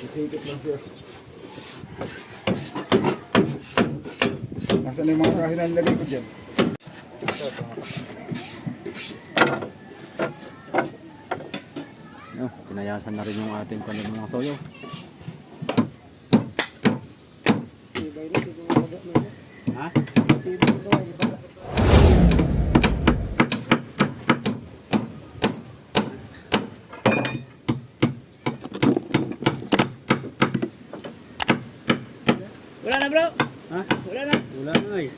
Higit lang siya. Nasaan na yung mga kahinan nilagay ko dyan? Pinayasan na rin yung ating kanil mga soyo. Ha? Wala na bro. Ha? Wala na. Wala na eh.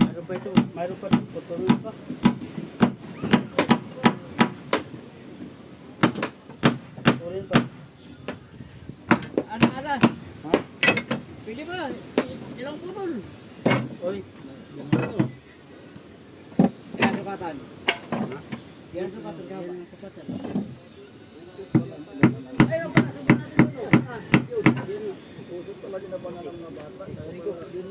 Mayroon pa ito. Mayroon pa ito. Patuloy pa. Patuloy pa. Ano ala? Ha? Pwede ba? Ilang putol? Oy. Ilang sukatan? Ilang sukatan ka ba? Sukatan. Ayaw ba? Sukatan natin ito. Ah, yun. Usok talaga na pangalam na bata. Rico, yun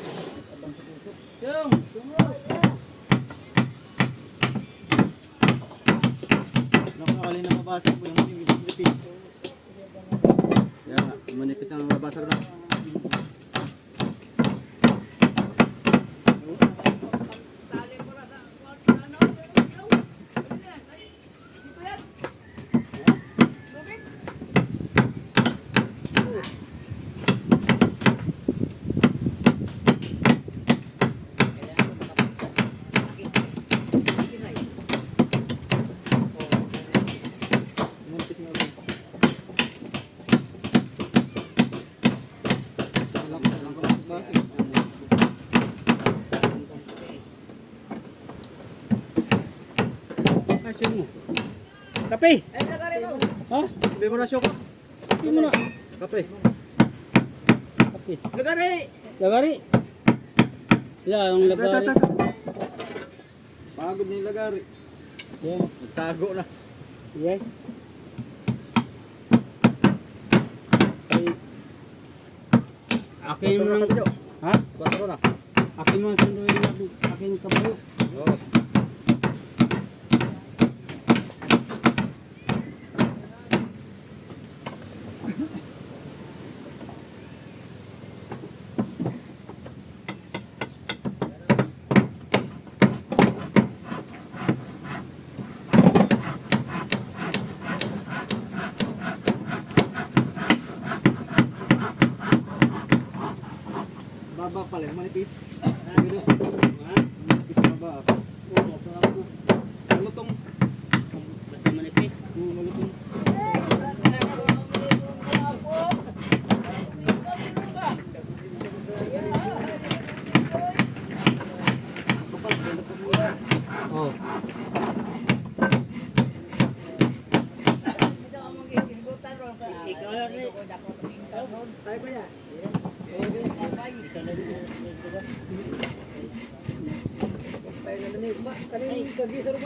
dito na ito. Yung. Nakakali na mabasag mo yung manipis. Kaya manipis ang mabasag na. Tali mo na sa- ano, ikaw. Ano yan? Ay, dito yan. Lubid. Manipis nga rin. Alam ko, alam ko lang basag. Asin mo. Kape! Ha? Sabi mo na siya ka. Sabi mo na. Kape. Kape. Lagari. Lagari. Wala, ang lagari. Pagod na yung lagari. Yan. Nagtago na. Yan. Ay. Akin mo lang. Ha? Spatro na. Akin mo ang natin. Akin kabayo. Oo. Baba pala, yung manipis. Manipis aquí.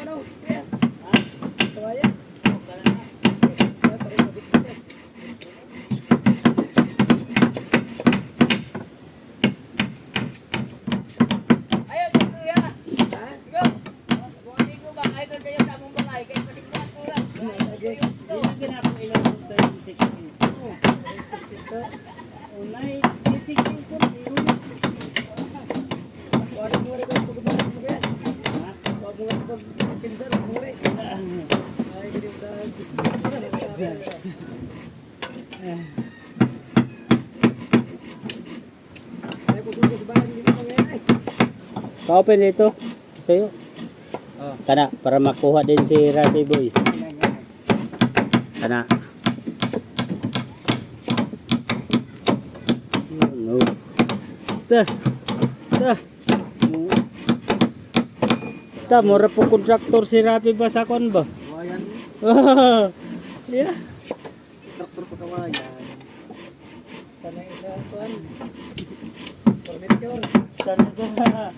Ka-open dito. Sa'yo. Ah. Kana, para makuha din si Rapi Boy. Kana. No. Ta. Ta. Ta, mura po kontraktor si Rapi ba sa kon ba? Kawayan. yeah. Traktor sa kawayan. Sana talaga.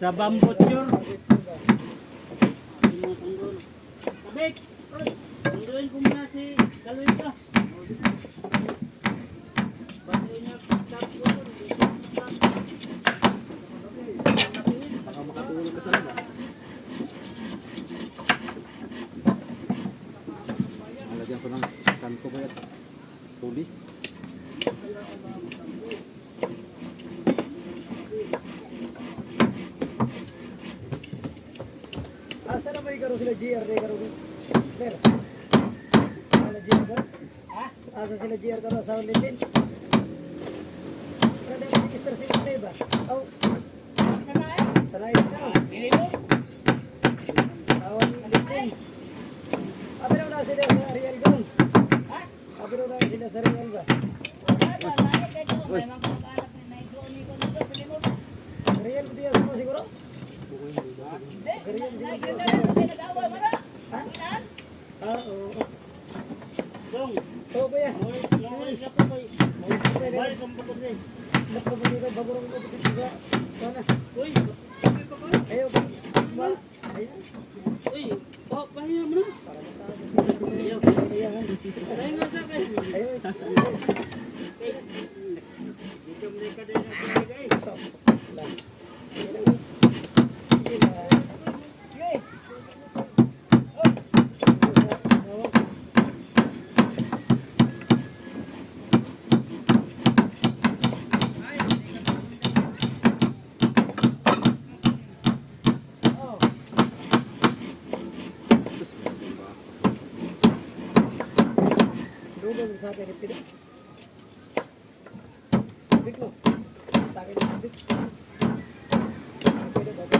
sa bambutsur. Sabik! Sunduin ko muna si Galoy ka. Batuin na pagkat ko. Baka makatulog ka sa Tulis. Sila GR de karo. Ber. Ala GR karo. Ha? Asa sila GR karo sa Lindin. Pero dapat register sila na ba? Oh. Sanay sila. Awan Lindin. Abiro na sila sa Ariel Gon. Ha? Abiro na sila sa Ariel ba? Ariel ko diya mo siguro? Ariel siguro. Ha? Ah, oo. Dong, Oo, kuya. nangulit na po koy. Balik ang bukod na eh. Dapat mo dito bagurong ko dito sa sana. Uy, Ayaw ko. Ba? Ayan. uy, pa pahiya mo na. Para matapos. Ayaw. Ayan. Ayaw nga sa akin. Ayaw. Dito mo na ka din ang guys. Sos. Lang. Ayan lang. Sige na. Sige. Oh. Sawa. Oh. Dugo mo sa akin ni Pino. Sabik mo. Sa akin ni Sabik. Pwede ba? Pwede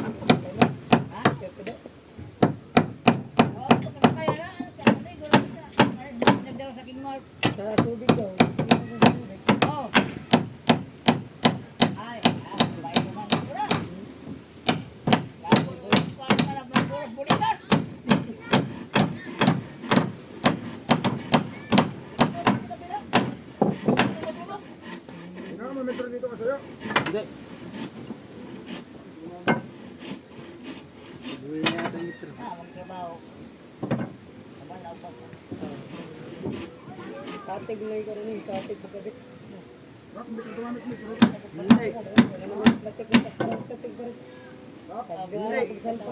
ba? Ha? Pwede ba? Sa subig daw. Tingnan mo, metro dito ka sa'yo. Hindi. Buhay na yata yung litro. Katig na yung rin. Katig pagkabit. Bakit hindi ka tumamit metro? Hindi. Latik na kastra. Katig pa rin. Sabi nga Hindi. pagsalpa.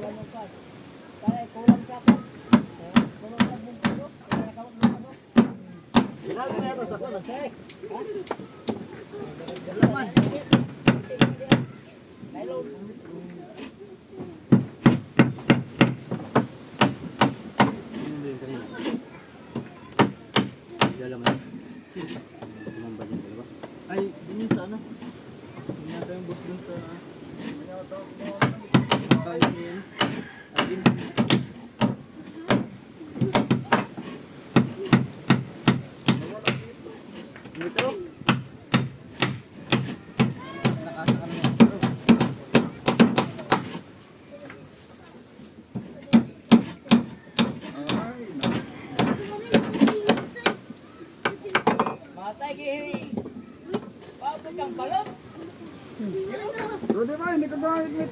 Lahat na yata sa kanas. Hey! Hindi Dala mo. Sino? Tumambal yung dalawa. Ay, dun yun sa ano? Hindi yata yung boss dun sa... Kaya niya yan. Alvin. Metro. Nakasa kami ng metro. Ay, Rudy ba, hindi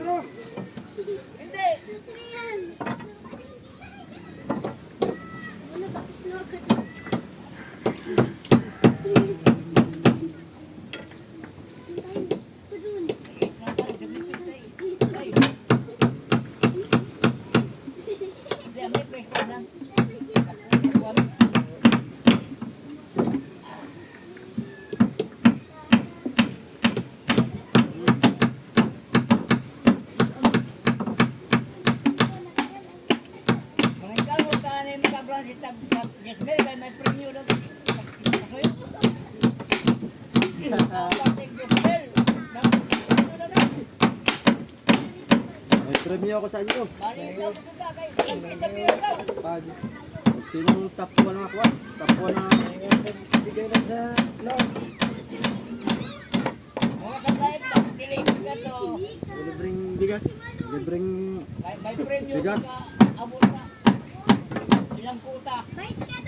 ka premyo ako sa inyo. Pag sinong top 1 na kuha? Top 1 na Bigay lang sa loob. libreng bigas. Libreng bigas. Ilang puta? Mais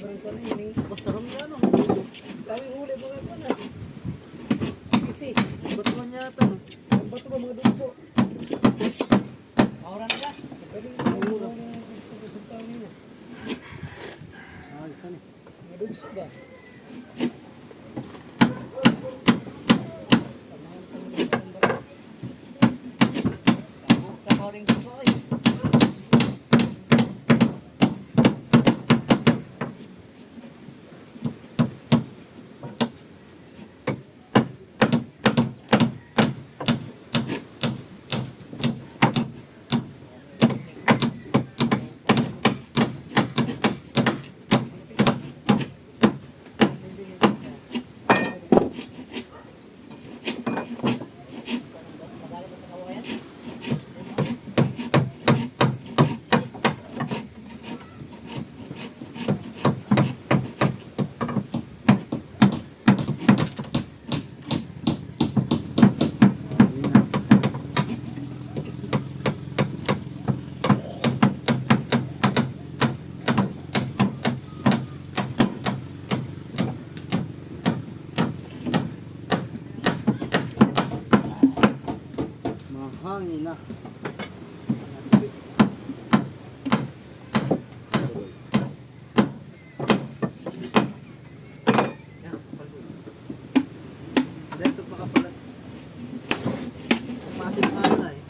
Rin ko na yun eh. Masarap niya, no? Daming huli ba kayo na? Sige, Batuan yata, no? ang bato ba mga dunso? Maura na ka. Galing na yung mga tao niya. Ah, isa ni. Mga dunso ba? Sa mauring gusto ko eh. Magaling mo sa kawayan. Mahangin na. Yan, kapal. Dito pa kapalat. Masin na ano na eh.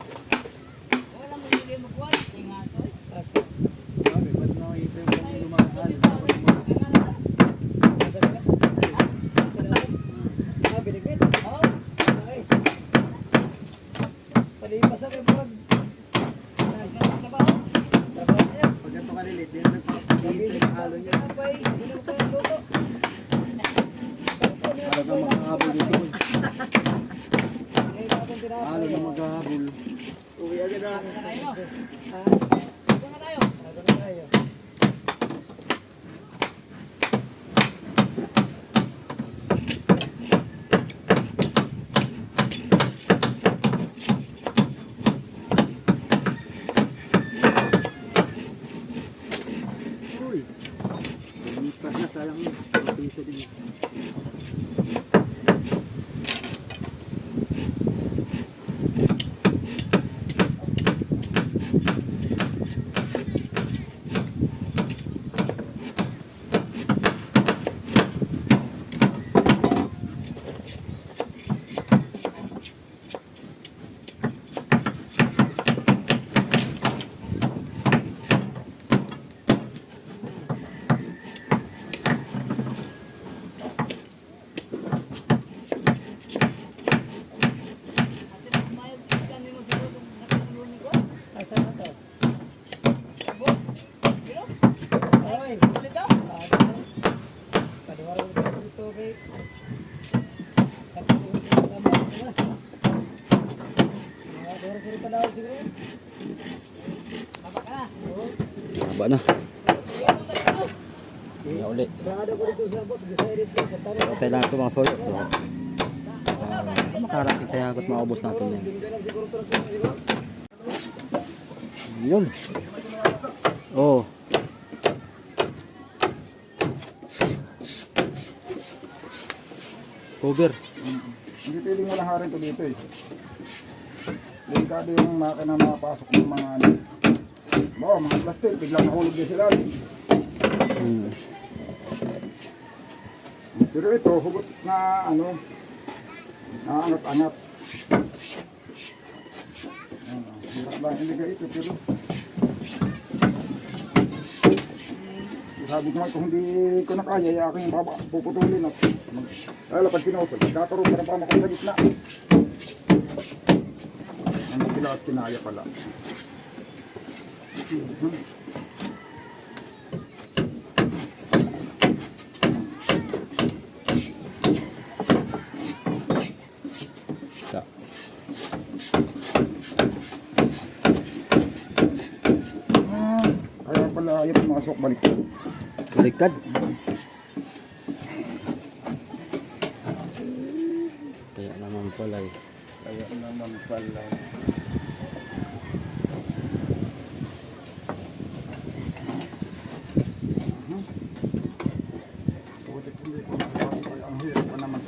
Wala mo hindi mo kuwan. Ingat ko eh. Asa, Sabi, ba't nakikita yung kami lumahal? asa na ka? Asa na ka? Ah, binigit. Oo. Ay. Palipas ang pag Nagtrabaho. trabaho niya. Pag ito kalilit, din nagpapagigit yung halo niya. Hindi mo kaya luto. Para kang makahabol dito. Halo na maghahabol. Uwi agad na. Tayo mo. Ah, Dito na tayo. ano na tayo? Uy. Lumipat na, sayang yun. Mga piso din. Sino pa daw siguro? Haba na. Kaya uli. Kada ko dito sa bot, decided ko sa tanong. Okay lang ito mga. So, uh, makarating tayo hanggat maubos natin yan. Ko. Yun. Oh. Cover. Hindi pwedeng wala harin to dito eh. Delikado yung makina makapasok ng mga ano. Oo, mga plastic, biglang nahulog din sila. Hmm. Pero ito, hugot na ano, na angat-angat. Ano, hirap lang iligay ito, pero sabi ko nga kung hindi ko na kaya, ay aking baba, puputulin at lalo pag pinutol, kakaroon pa ng pamakot sa gitna. Hindi sila at kinaya pala. Mhm. Ah, kaya pala ayaw pumasok balik. Baliktad. Kaya naman pala eh. Kaya naman pala. Buti hindi ko nakapasok kaya ang hirap pa naman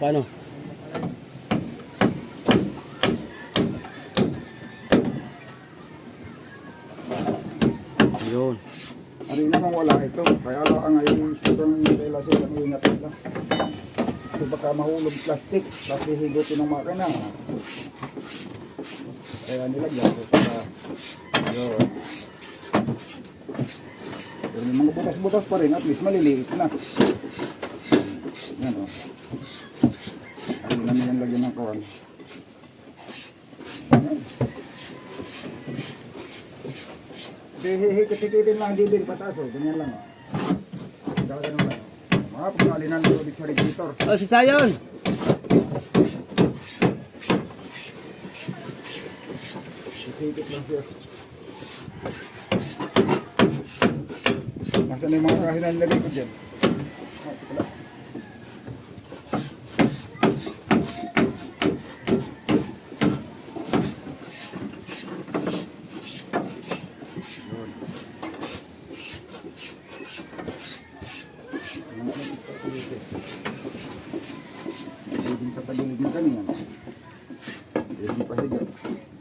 kung papasok labas. Tugang pa no? Yun. Ari namang wala ito. Kaya lang ay sobrang kailangan sobrang ingat lang. Kasi baka mahulog plastic. Tapos higutin ng makina. Kaya nilagyan ko para yun. May mga butas-butas pa rin. At least maliliit na. Yan o. Ay namin Yan. Hihikit-hikitin lang, din pataas o. Ganyan lang o. Ganyan lang. Mga pagkalinan ng tubig sa radiator. Oh, si Sayon! Hihikit lang siya. Nasaan na yung mga kahinan nilagay ko dyan? Ah, wala. Yun. Mga ano, ito, ito. Pwedeng patagilid mo kami yan. Pwedeng pahiga.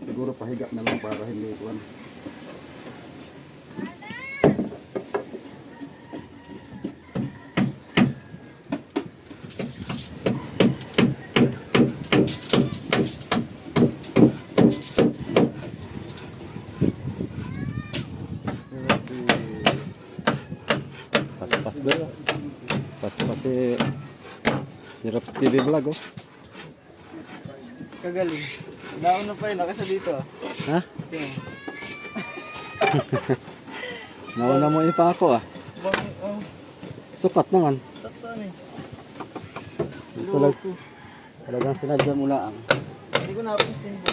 Siguro pahiga na lang para hindi kuwan. Pas-pas ba yun? Pas-pas si... Si Raps TV Vlog oh. Kagaling. Nauna pa yun, nakasa dito ah. Ha? Nauna mo yun pa ako ah. Bakit? Oh, Sukat naman. sakto eh. Talag, talagang sinadya mo lang. Hindi ko napansin po.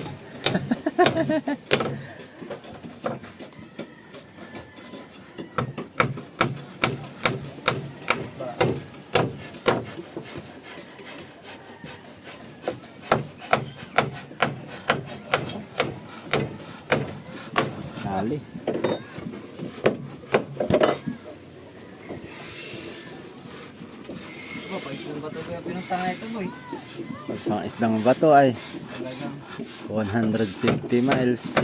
Dali. Diba, pa isang bato kaya pinuntahan ito boy. Mga isdang bato ay Talagang 150 miles.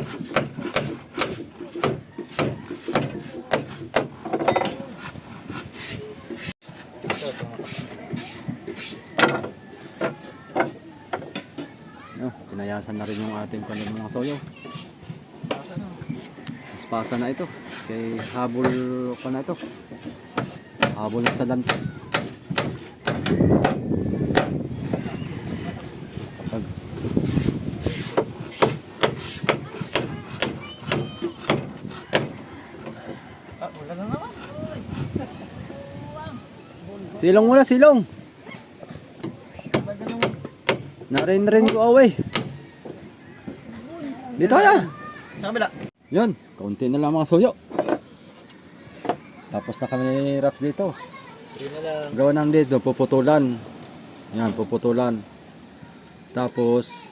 No, pinayasan na rin yung ating mga soyo. pasa na. Ito. Kay habol pa na ito. Habol sa dan. Silong muna, silong. Narin rin ko away. Dito yan. Sa kabila. Yan, kaunti na lang mga suyo. Tapos na kami ni Raps dito. Gawa ng dito, puputulan. Yan, puputulan. Tapos,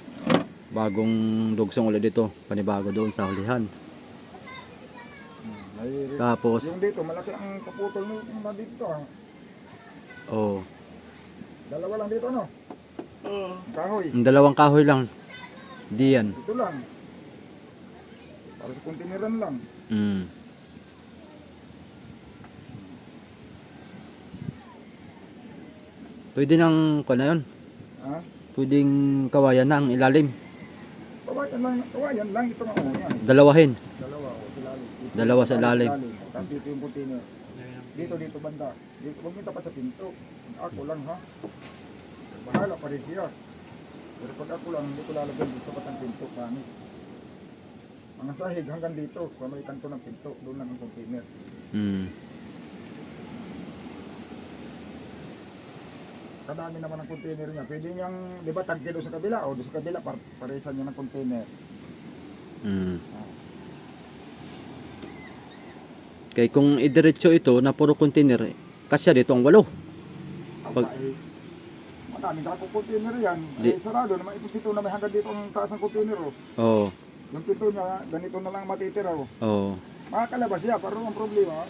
bagong dugsong ulit dito. Panibago doon sa hulihan. May, Tapos, yung dito, malaki ang kaputol mo dito. Ah. oh, Dalawa lang dito, no? Kahoy. ang dalawang kahoy lang. Di yan. Dito lang. Para sa kontineran lang. Mm. Pwede nang, kung na yun, Ha? pwedeng kawayan na ang ilalim. Kawayan lang, kawayan lang. Ito nga, oh, yan. Dalawahin. Dalawa, oh, sa ilalim. Dito, Dalawa sa ilalim. Tapos dito yung container. Dito, dito banda. Dito, huwag mo tapat sa pinto. Ako lang, ha? Bahala pa rin siya. Pero pag ako lang, hindi ko lalagyan dito tapat ang pinto. Pangit. Mga sahig hanggang dito, sa may kanto ng pinto, doon lang ang container. Mm. Kadami naman ang container niya. Pwede niyang, di ba, tagke doon sa kabila, o doon sa kabila, par paresan niya ng container. Mm. Kaya kung idiretso ito na puro container, eh, kasya dito ang walo. Pag- ay, madaming kako container yan. Di- Ay, sarado naman. Ito pito na may hanggang dito ang taas ng container. Oh. Oo. Yung pito niya, ganito na lang matitira. Oh. Oo. Makakalabas siya, pero ang problema,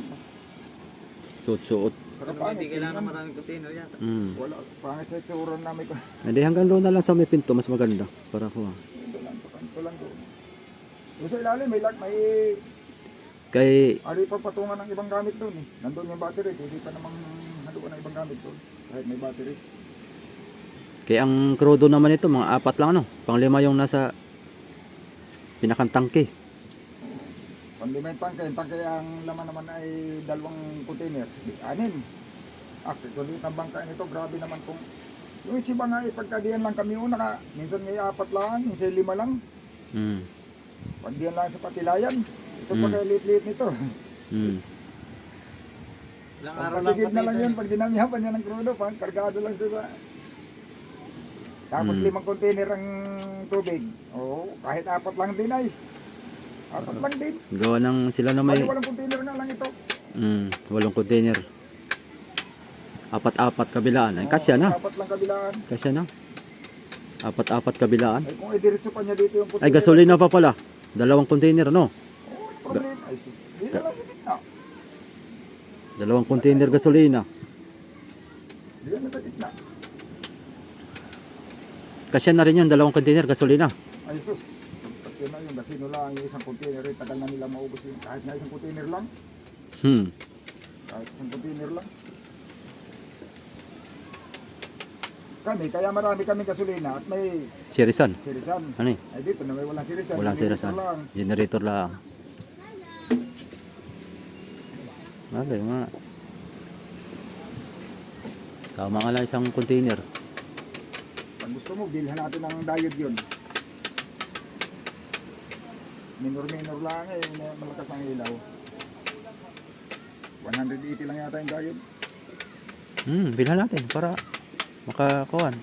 Suot-suot. Pero hindi kailangan maraming container yata. Mm. Wala, pangit sa itsura namin ko. Hindi hanggang doon na lang sa may pinto, mas maganda. Para ko. Ito lang, ito lang, ito lang doon. Doon sa ilalim, may, lock, may Kay, ari pa patungan ng ibang gamit doon eh. Nandun yung battery, pwede pa namang haluan ng ibang gamit doon. Kahit may battery. kay ang krudo naman ito, mga apat lang ano. Panglima yung nasa pinakang tangke. Pag may tangke, yung tangke ang laman naman ay dalawang container. Anin. Ah, dito ang bangka nito, grabe naman kung yung ichiba nga eh, pagkadiyan lang kami una ka, minsan nga apat lang, minsan lima lang. Mm. Pag diyan lang sa patilayan, ito pa Mm. kaya liit-liit nito. Mm. Ilang araw lang na lang yun, ito. pag dinamihan pa niya ng krudo, pag kargado lang siya sa... Tapos Mm. limang container ang tubig. Oo, kahit apat lang din ay. Apat lang din. Gawa ng sila na may Ay, walang container na lang ito. mm, walong container. Apat-apat kabilaan. Ay, kasya na. Apat lang kabilaan. Kasya na. Apat-apat kabilaan. Ay, kung idiretso pa niya dito yung container. Ay, gasolina pa pala. Dalawang container, no? Problema. Ay, sus. Di na lang gitna. Dalawang container gasolina. Di na sa gitna. Kasya na rin yun, dalawang container gasolina. Ay, sus. Kasi na yung gasino lang, yung isang container, eh, tagal na nila maubos yun. Kahit na isang container lang. Hmm. Kahit isang container lang. Kami, kaya marami kami gasolina at may Sirisan. sirisan. Ano eh? Ay dito na may walang sirisan. Walang Generator sirisan. lang. Generator lang. Bagay nga. Tama nga lang isang container. Pag gusto mo, bilhan natin ng diode yun. Minor-minor lang eh, may malakas ang ilaw. 180 lang yata yung diode. Hmm, bilhan natin para makakuan.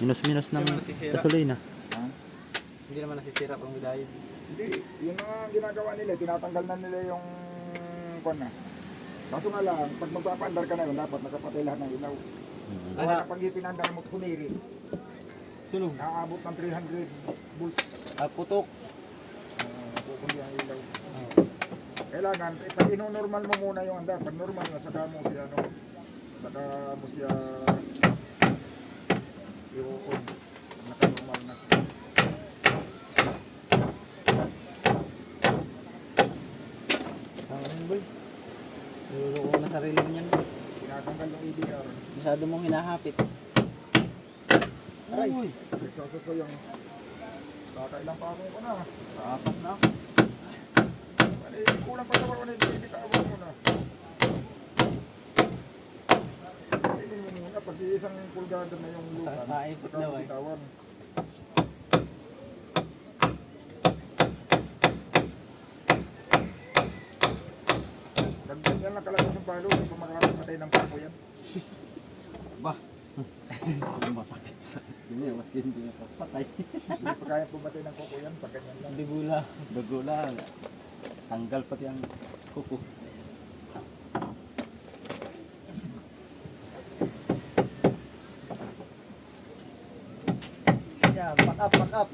Minus-minus ng gasolina. Ha? Hindi naman nasisira pang medalyo. Hindi, yun ang ginagawa nila, tinatanggal na nila yung kwan na. Kaso nga lang, pag magpapaandar ka na yun, dapat nakapatay lahat ng ilaw. Hmm. Kaya na pag ipinandar mo, humiri, Sunog. naaabot ng 300 volts. Ah, putok. Uh, pupundi ang ilaw. Kailangan, eh, pag ino-normal mo muna yung andar, pag normal na, saka mo siya, ano, saka mo siya i-on. Naka-normal na. Yun, boy. Niluloko ko na sarili mo niyan. Tinatanggal ng EDR. Masyado mong hinahapit. Aray! Nagsasaso yung kakailang pa ako ko na. Apat na. Ano eh, kulang pa sa ako na ibitawan mo na. Hindi mo muna, pag isang pulgada na yung lupa. Masakit maipit daw eh. Lang kalabas ng palo, hindi pa makakapatay ng pako yan. Ba? Masakit sa... Hindi, maski hindi na patay. Hindi pa kaya pumatay ng kuko yan, pag ganyan lang. Dugula. Dugula. Tanggal pati ang kuko. Yan, back up, back up.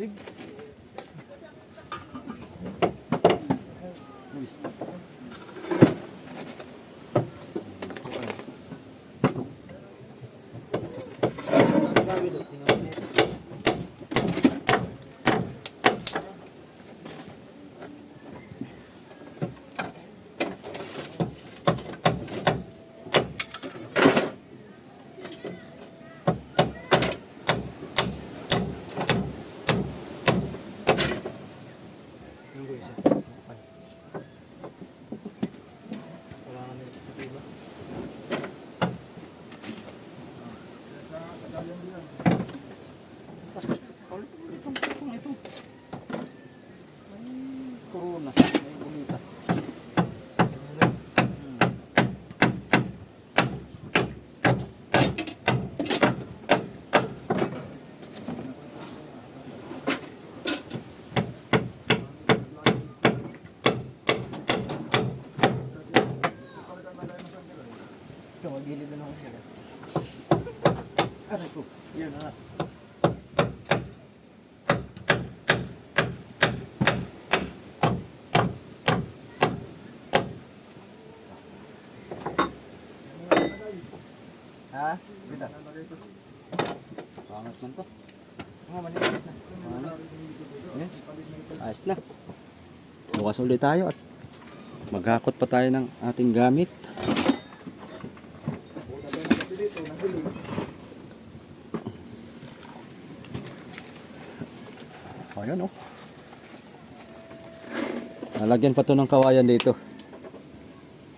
Dig. Corona. May bulitas. Kasi talagang lagay mo sa nila. Ito, magilid na naman yan. Aray ko. Yan na. Ha? Ganda. Lagay ito. Pangat man to. Mga malinis na. Ano? Ayos na. Bukas ulit tayo at maghakot pa tayo ng ating gamit. Yun oh. Nalagyan pa to ng kawayan dito.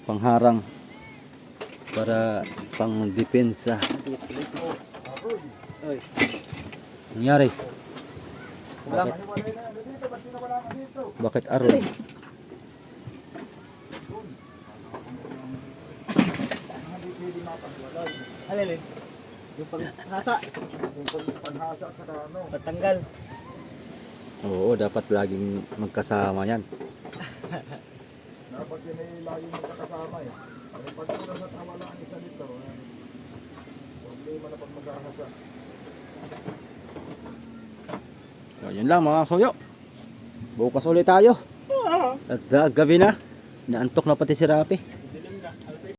Pangharang. Para pang depensa. Apoy. Nangyari. Yan. Bakit pwede mapagwalay. Alin, yung panghasa, Kung pag- panghasa at saka ano. patanggal. Oo, dapat laging magkasama yan. Dapat yun ay lagi magkakasama eh. Pag oras at nawala ang isa dito, eh, problema na pag maghahasa. So, yun lang mga soyo. Bukas ulit tayo. At uh, gabi na. Naantok na pati si Rapi.